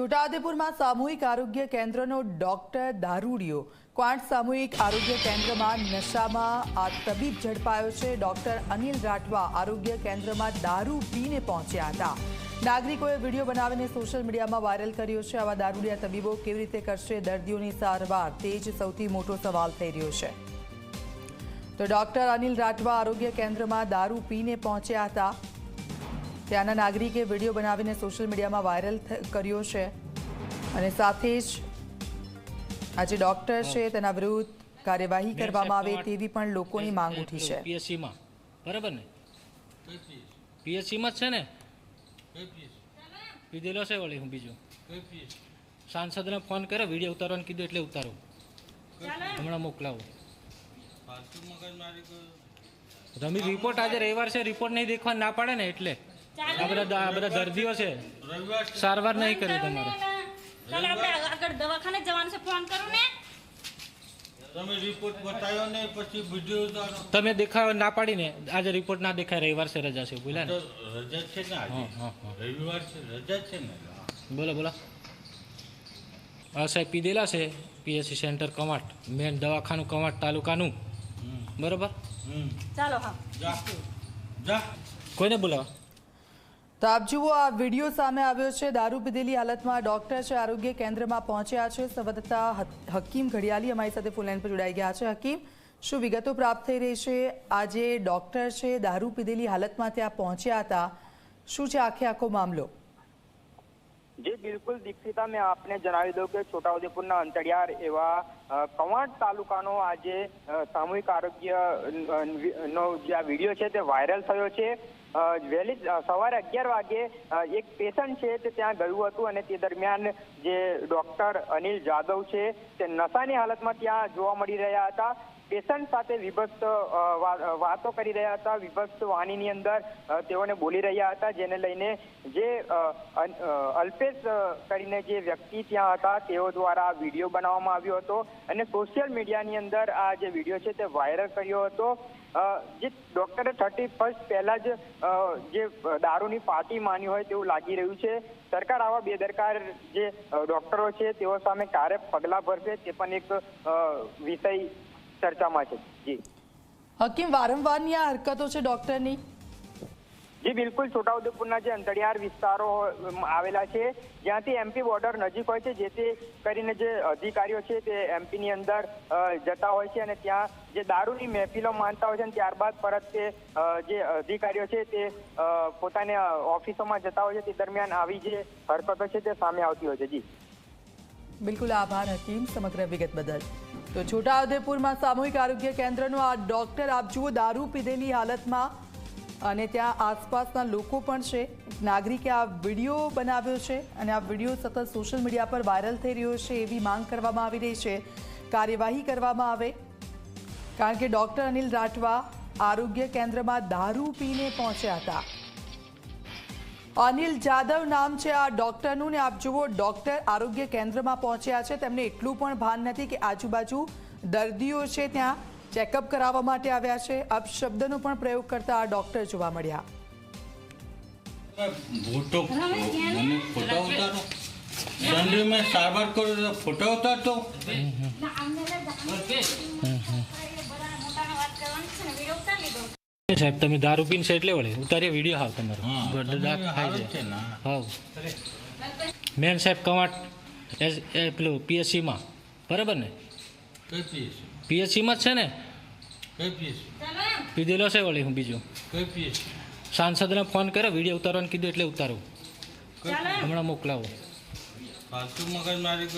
છોટાઉદેપુરમાં સામૂહિક આરોગ્ય કેન્દ્રનો ડોક્ટર દારૂડિયો. ક્વાંટ સામૂહિક આરોગ્ય કેન્દ્રમાં નશામાં આ તબીબ ઝડપાયો છે. ડોક્ટર અનિલ રાઠવા આરોગ્ય કેન્દ્રમાં દારૂ પીને પહોંચ્યા હતા. નાગરિકોએ વીડિયો બનાવીને સોશિયલ મીડિયામાં વાયરલ કર્યો છે. આવા દારૂડિયા તબીબો કેવી રીતે કરશે? દર્દીઓની સારવાર તે જ સૌથી મોટો સવાલ થઈ રહ્યો છે. તો ડોક્ટર અનિલ રાઠવા આરોગ્ય કેન્દ્રમાં દારૂ પીને પહોંચ્યા હતા. ત્યાંના નાગરિકે વીડિયો બનાવીને સોશિયલ મીડિયામાં વાયરલ કર્યો છે. અને સાથે જ આ જે ડોક્ટર છે તેના વિરુદ્ધ કાર્યવાહી કરવામાં આવે તેવી પણ લોકોની માંગ ઉઠી છે. પીએસસીમાં. બરાબર ને? પીએસસીમાં જ છે ને? કીધેલો છે વળી હું બીજું. સાંસદને ફોન કર્યો વીડિયો ઉતારવાનું કીધું એટલે ઉતારો. હમણાં મોકલાવો. રમી રિપોર્ટ આજે રવિવાર છે રિપોર્ટ નહીં દેખવા ના પાડે ને એટલે. આ બધા આ બધા દર્દીઓ છે. સારવાર નહીં કરી તમારે. ચાલો આપણે આગળ દવાખાને જવાનું છે. ફોન કરું ને. તમે રિપોર્ટ બતાવ્યો ને પછી વીડિયો તમે દેખાવ ના પાડીને. આજે રિપોર્ટ ના દેખાય રવિવાર છે રજા છે બોલ્યા ને. તો રજા છે ને આજે? હા, હા, હા. રવિવાર છે રજા છે ને? બોલો બોલો. હા સાહેબ પીધેલા છે પીએસસી સેન્ટર કમાટ મેન દવાખાનું કમાટ તાલુકાનું. બરોબર? ચાલો હા. જા. જા. કોઈને બોલાવા? તો આપ જુઓ, આ વીડિયો સામે આવ્યો છે. દારૂ પીધેલી હાલતમાં ડોક્ટર છે, આરોગ્ય કેન્દ્રમાં પહોંચ્યા છે. સંવાદદાતા હકીમ ઘડિયાલી અમારી સાથે ફૂલ લાઈન પર જોડાઈ ગયા છે. હકીમ, શું વિગતો પ્રાપ્ત થઈ રહી છે? આજે ડોક્ટર છે, દારૂ પીધેલી હાલતમાં ત્યાં પહોંચ્યા હતા. શું છે આખે આખો મામલો? જી, બિલકુલ દીક્ષિતા, મેં આપને જણાવી દઉં કે છોટાઉદેપુરના અંતરિયાળ એવા કવાંટ તાલુકાનો આજે સામૂહિક આરોગ્ય નો જે વીડિયો છે તે વાયરલ થયો છે. વહેલી સવારે અગિયાર વાગે એક પેશન્ટ છે તે ત્યાં ગયું હતું અને તે દરમિયાન જે ડોક્ટર અનિલ જાદવ છે તે નશાની હાલતમાં ત્યાં જોવા મળી રહ્યા હતા. પેશન્ટ સાથે વિભસ્ત વાતો કરી રહ્યા હતા. વિભસ્ત વાણીની અંદર તેઓને બોલી રહ્યા હતા, જેને લઈને જે અલ્પેશ કરીને જે વ્યક્તિ ત્યાં હતા, તેઓ દ્વારા વીડિયો બનાવવામાં આવ્યો હતો અને સોશિયલ મીડિયાની અંદર આ જે વીડિયો છે તે વાયરલ કર્યો હતો. જે ડોક્ટરે થર્ટી ફર્સ્ટ પહેલા જ જે દારૂની પાર્ટી માની હોય તેવું લાગી રહ્યું છે. સરકાર આવા બેદરકાર જે ડોક્ટરો છે, તેઓ સામે ક્યારે પગલાં ભરશે તે પણ એક વિષય ચર્ચામાં છે. જી. હકીમ વારંવારની આ હરકતો છે ડોક્ટરની? જી, બિલકુલ. છોટાઉદેપુરના જે અંતરિયાળ વિસ્તારો આવેલા છે, જ્યાંથી એમપી બોર્ડર નજીક હોય છે, જેથી કરીને જે અધિકારીઓ છે તે એમપીની અંદર જતા હોય છે અને ત્યાં જે દારૂની મહેફિલો માનતા હોય છે અને ત્યારબાદ પરત તે જે અધિકારીઓ છે તે પોતાને ઓફિસોમાં જતા હોય છે, તે દરમિયાન આવી જે હરકતો છે તે સામે આવતી હોય છે. જી. બિલકુલ આભાર, હકીમ, સમગ્ર વિગત બદલ. તો છોટાઉદેપુરમાં સામૂહિક આરોગ્ય કેન્દ્રનો આ ડોક્ટર, આપ જુઓ, દારૂ પીધેલી હાલતમાં અને ત્યાં આસપાસના લોકો પણ છે. નાગરિકે આ વીડિયો બનાવ્યો છે અને આ વીડિયો સતત સોશિયલ મીડિયા પર વાયરલ થઈ રહ્યો છે એવી માંગ કરવામાં આવી રહી છે. કાર્યવાહી કરવામાં આવે. કારણ કે ડૉક્ટર અનિલ રાઠવા આરોગ્ય કેન્દ્રમાં દારૂ પીને પહોંચ્યા હતા. અનિલ જાદવ નામ છે આ ડોક્ટરનું ને આપ જુઓ, ડોક્ટર આરોગ્ય કેન્દ્રમાં પહોંચ્યા છે. તેમને એટલું પણ ભાન નથી કે આજુબાજુ દર્દીઓ છે ત્યાં. ચેકઅપ કરાવવા માટે આવ્યા છે. અપશબ્દનો પણ પ્રયોગ કરતા આ ડોક્ટર જોવા મળ્યા. ફોટો મને ફોટો ઉતારો. સંડે મેં સારવાર કરો તો ફોટો ઉતારતો. સાહેબ તમે દારૂ પીને છે એટલે વળે. ઉતારીએ વીડિયો હાવ તમારો. છે હાવ મેન સાહેબ કવાંટ એસ એ પેલું પીએસસીમાં. બરાબર ને? પીએસસીમાં જ છે ને? કઈ પીસ પીધેલો છે વળી હું બીજું. કઈ પીસ સાંસદને ફોન કર્યો વીડિયો ઉતારવાનું કીધું એટલે ઉતારો. હમણાં મોકલાવો. ફાલતુ મગજ મારી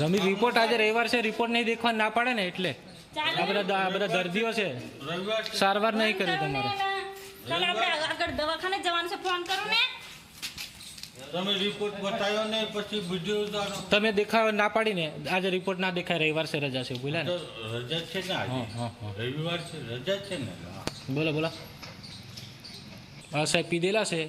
રમી રિપોર્ટ આજે રવિવાર છે રિપોર્ટ નહીં દેખવા ના પાડે ને એટલે. આ બધા આ બધા દર્દીઓ છે. સારવાર નહીં કરી તમારે. આગળ દવાખાને જવાનું છે ફોન કરો ને. તમે રિપોર્ટ બતાવ્યો ને પછી વીડિયો તમે દેખાવ ના પાડીને આજે રિપોર્ટ ના દેખાય રવિવાર છે રજા છે બોલ્યા ને? રજા છે ને આજે. રવિવાર છે રજા છે ને? બોલો બોલો. હા સાહેબ પીધેલા છે?